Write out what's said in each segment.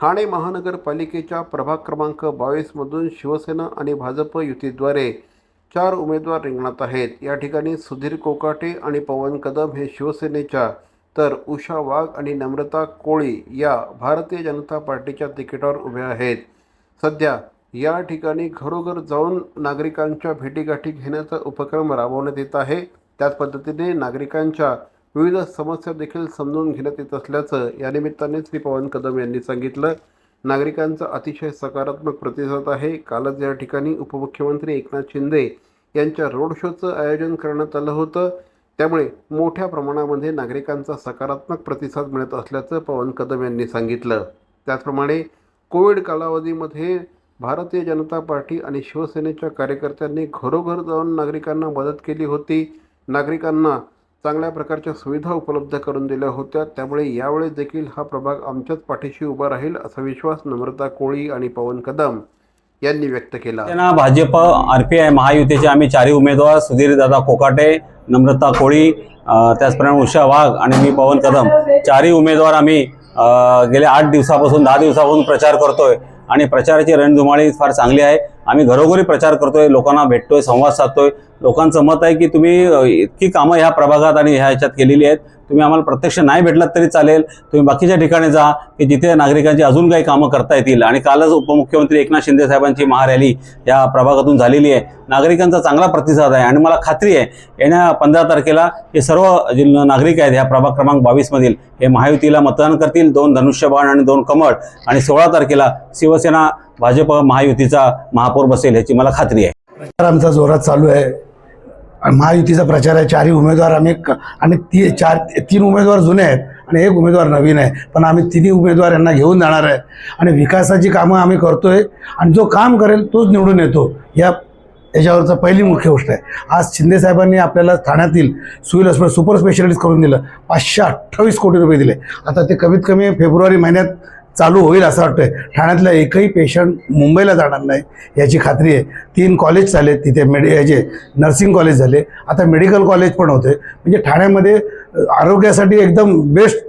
ठाणे महानगरपालिकेच्या प्रभाग क्रमांक बावीसमधून शिवसेना आणि भाजप युतीद्वारे चार उमेदवार रिंगणात आहेत. या ठिकाणी सुधीर कोकाटे आणि पवन कदम हे शिवसेनेच्या तर उषा वाघ आणि नम्रता कोळी या भारतीय जनता पार्टीच्या तिकिटावर उभ्या आहेत. सध्या या ठिकाणी घरोघर जाऊन नागरिकांच्या भेटीगाठी घेण्याचा उपक्रम राबवण्यात येत आहे. त्याच पद्धतीने नागरिकांच्या विविध समस्या देखील समजून घेण्यात येत असल्याचं या निमित्ताने श्री पवन कदम यांनी सांगितलं. नागरिकांचा अतिशय सकारात्मक प्रतिसाद आहे. कालच या ठिकाणी उपमुख्यमंत्री एकनाथ शिंदे यांच्या रोड शोचं आयोजन करण्यात आलं होतं. त्यामुळे मोठ्या प्रमाणामध्ये नागरिकांचा सकारात्मक प्रतिसाद मिळत असल्याचं पवन कदम यांनी सांगितलं. त्याचप्रमाणे कोविड कालावधीमध्ये भारतीय जनता पार्टी आणि शिवसेनेच्या कार्यकर्त्यांनी घरोघर जाऊन नागरिकांना मदत केली होती. नागरिकांना चांगल्या प्रकारच्या सुविधा उपलब्ध करून दिल्या होत्या. त्यामुळे यावेळेस देखील हा प्रभाग आमच्याच पाठीशी उभा राहील असा विश्वास नम्रता कोळी आणि पवन कदम यांनी व्यक्त केला. त्यांना भाजप आर पी आय महायुतीचे आम्ही चारही उमेदवार सुधीर दादा कोकाटे नम्रता कोळी त्याचप्रमाणे उषा वाघ आणि मी पवन कदम चारही उमेदवार आम्ही गेल्या आठ दिवसापासून दहा दिवसापासून प्रचार करतोय. आणि प्रचाराची रणधुमाळी फार चांगली आहे. आम्ही घरोघरी प्रचार करतोय लोकांना भेटतोय संवाद साधतोय. लोकांचं मत आहे की तुम्ही इतकी कामं ह्या प्रभागात आणि ह्या ह्याच्यात केलेली आहेत. तुम्ही आम्हाला प्रत्यक्ष नाही भेटलात तरी चालेल. तुम्ही बाकीच्या ठिकाणी जा की जिथे नागरिकांची अजून काही कामं करता येतील. आणि कालच उपमुख्यमंत्री एकनाथ शिंदे साहेबांची महारॅली या प्रभागातून झालेली आहे. नागरिकांचा चांगला प्रतिसाद आहे. आणि मला खात्री आहे येण्या पंधरा तारखेला हे सर्व जे नागरिक आहेत ह्या प्रभाग क्रमांक बावीसमधील हे महायुतीला मतदान करतील. दोन धनुष्यबाण आणि दोन कमळ. आणि सोळा तारखेला शिवसेना भाजप महायुतीचा महापौर बसेल याची मला खात्री आहे. प्रचार आमचा जोरात चालू आहे. आणि महायुतीचा प्रचार आहे. चारही उमेदवार आम्ही आणि ती चार तीन उमेदवार जुने आहेत आणि एक उमेदवार नवीन आहे. पण आम्ही तिन्ही उमेदवार यांना घेऊन जाणार आहे. आणि विकासाची कामं आम्ही करतोय. आणि जो काम करेल तोच निवडून येतो. या याच्यावरचं पहिली मुख्य गोष्ट आहे. आज शिंदे साहेबांनी आपल्याला ठाण्यातील सुईल हॉस्पिटल सुपर स्पेशालिस्ट करून दिलं. पाचशे अठ्ठावीस कोटी रुपये दिले. आता ते कमीत कमी फेब्रुवारी महिन्यात चालू होईल असं वाटतंय. ठाण्यातला एकही पेशंट मुंबईला जाणार नाही याची खात्री आहे. तीन कॉलेज झाले तिथे मेडि याचे नर्सिंग कॉलेज झाले आता मेडिकल कॉलेज पण होते. म्हणजे ठाण्यामध्ये आरोग्यासाठी एकदम बेस्ट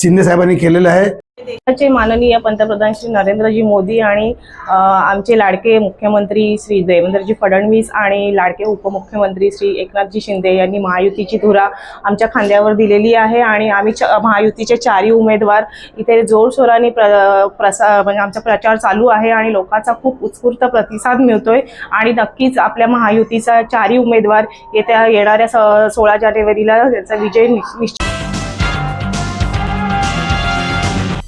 शिंदे साहेबांनी केलेलं आहे. देशाचे माननीय पंतप्रधान श्री नरेंद्रजी मोदी आणि आमचे लाडके मुख्यमंत्री श्री देवेंद्रजी फडणवीस आणि लाडके उपमुख्यमंत्री श्री एकनाथजी शिंदे यांनी महायुतीची धुरा आमच्या खांद्यावर दिलेली आहे आणि आम्ही च महायुतीचे चारही उमेदवार इथे जोरशोराने प्र प्रसा म्हणजे आमचा प्रचार चालू आहे आणि लोकांचा खूप उत्स्फूर्त प्रतिसाद मिळतोय आणि नक्कीच आपल्या महायुतीचा चारही उमेदवार येत्या येणाऱ्या स सोळा जानेवारीला त्याचा विजय निश्चित